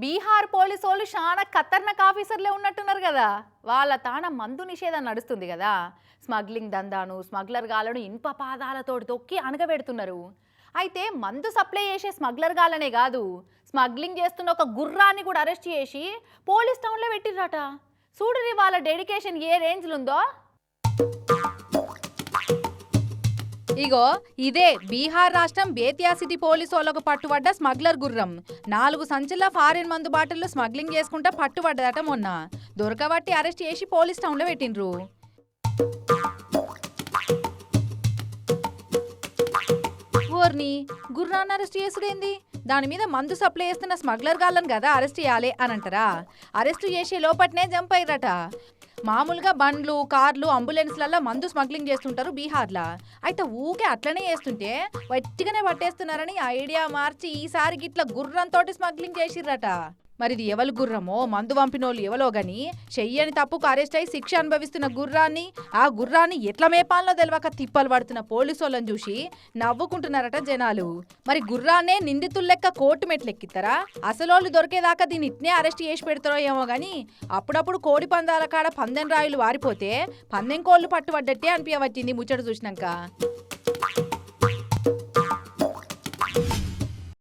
Bihar police వాళ్ళు చాలా ఖతర్నాక్ ఆఫీసర్లే ఉన్నట్టున్నారు కదా. వాళ్ళ తాన మందు నిషేధం నడుస్తుంది కదా. స్మగ్లింగ్ దందాను స్మగ్లర్ గాలను ఇనుప పాదాలతో తొక్కి అణగబెడుతున్నారు. అయితే మందు సప్లై చేసే స్మగ్లర్ గాలనే కాదు స్మగ్లింగ్ చేస్తున్న ఒక గుర్రాన్ని కూడా అరెస్ట్ చేసి పోలీస్ టౌన్లో పెట్టిర్రట. చూడురి వాళ్ళ డెడికేషన్ ఏ రేంజ్లో ఉందో? ఇగో ఇదే బీహార్ రాష్ట్రం బేతియా సిటీ పోలీసు వాళ్ళకు పట్టుబడ్డ స్మగ్లర్ గుర్రం. నాలుగు సంచుల ఫారిన్ మందు బాటిల్లో స్మగ్లింగ్ చేసుకుంటా పట్టుబడ్డదట మొన్న. దొరకబట్టి అరెస్ట్ చేసి పోలీస్ టౌన్లో పెట్టిండ్రు. ఓర్ని గుర్రాన్ని అరెస్ట్ చేసుడేంది? దాని మీద మందు సప్లై చేస్తున్న స్మగ్లర్ గాళ్ళని కదా అరెస్ట్ చేయాలి అని అంటారా? అరెస్ట్ చేసే లోపట్నే జంప్ అయ్యారట మామూలుగా బండ్లు కార్లు అంబులెన్స్లలో మందు స్మగ్లింగ్ చేస్తుంటారు బీహార్లో. అయితే ఊకే అట్లనే చేస్తుంటే వట్టిగానే పట్టేస్తున్నారని ఐడియా మార్చి ఈసారి గిట్ల గుర్రంతో స్మగ్లింగ్ చేసిర్రట. మరి ఇది గుర్రమో మందు పంపినోళ్ళు ఎవలో గని చెయ్యని తప్పుకు అరెస్ట్ అయి శిక్ష అనుభవిస్తున్న గుర్రాన్ని ఆ గుర్రాన్ని ఎట్ల మేపాలనో తెలియక తిప్పలు పడుతున్న పోలీసు వాళ్ళని చూసి నవ్వుకుంటున్నారట జనాలు. మరి గుర్రాన్నే నిందితులు లెక్క కోర్టు మెట్లు ఎక్కిస్తారా అసలోళ్ళు దొరికేదాకా దీన్ని ఇట్నే అరెస్ట్ చేసి పెడతారో ఏమో గాని అప్పుడప్పుడు కోడి పందాల కాడ పందెం రాయులు వారిపోతే పందెం కోళ్ళు పట్టుబడ్డట్టే అనిపించవచ్చింది ముచ్చట చూసినాక.